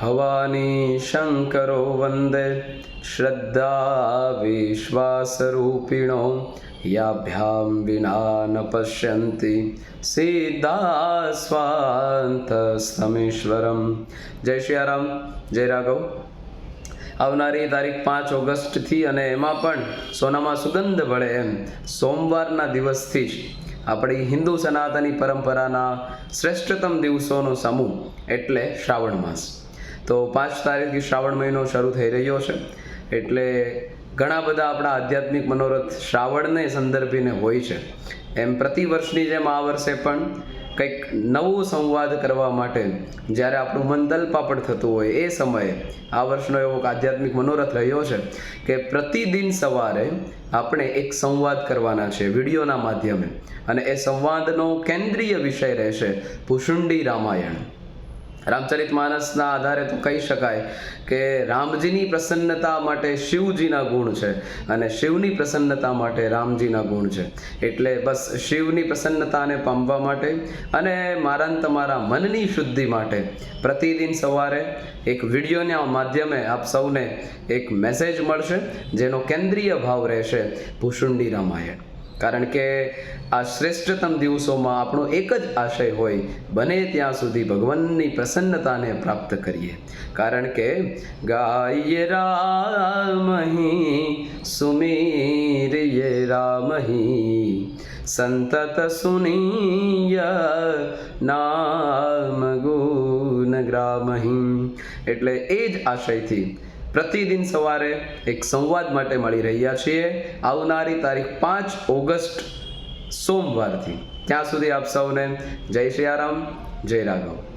ભવાની શંકરો વંદે શ્રદ્ધા વિશ્વાસરૂપિણો યાભ્યામ વિના ન પશ્યંતિ સીધા સ્વાંત સમીશ્વરમ જય શ્રી રામ જય રાઘવ આવનારી તારીખ પાંચ ઓગસ્ટથી અને એમાં પણ સોનામાં સુગંધ ભળે એમ સોમવારના દિવસથી જ. આપણી હિન્દુ સનાતની પરંપરાના શ્રેષ્ઠતમ દિવસોનો સમૂહ એટલે શ્રાવણ માસ. તો પાંચ તારીખથી શ્રાવણ મહિનો શરૂ થઈ રહ્યો છે. એટલે ઘણા બધા આપણા આધ્યાત્મિક મનોરથ શ્રાવણને સંદર્ભીને હોય છે. એમ પ્રતિવર્ષની જેમ આ વર્ષે પણ કંઈક નવો સંવાદ કરવા માટે જ્યારે આપણું મન દલપાપડ થતું હોય એ સમયે આ વર્ષનો એવો આધ્યાત્મિક મનોરથ રહ્યો છે કે પ્રતિદિન સવારે આપણે એક સંવાદ કરવાના છે વિડીયોના માધ્યમે. અને એ સંવાદનો કેન્દ્રીય વિષય રહેશે ભૂષુંડી રામાયણ. રામચરિત માનસના આધારે તો કહી શકાય કે રામજીની પ્રસન્નતા માટે શિવજીના ગુણ છે અને શિવની પ્રસન્નતા માટે રામજીના ગુણ છે. એટલે બસ શિવની પ્રસન્નતાને પામવા માટે અને મારા તમારા મનની શુદ્ધિ માટે પ્રતિદિન સવારે એક વિડીયોના માધ્યમે આપ સૌને એક મેસેજ મળશે જેનો કેન્દ્રીય ભાવ રહેશે ભૂષુંડી રામાયણ. કારણ કે આ શ્રેષ્ઠતમ દિવસોમાં આપણો એક જ આશય હોય, બને ત્યાં સુધી ભગવાનની પ્રસન્નતાને પ્રાપ્ત કરીએ. કારણ કે ગાય રામહી સુમીર્ય રામહી, સંતત સુનીય નામ ગુણ ગ્રામહી. એટલે એ જ આશયથી પ્રતિદિન સવારે એક સંવાદ માટે મળી રહ્યા છીએ. આવનારી તારીખ પાંચ ઓગસ્ટ સોમવારથી. ત્યાં સુધી આપ સૌને જય શ્રી આરામ, જય રાઘવ.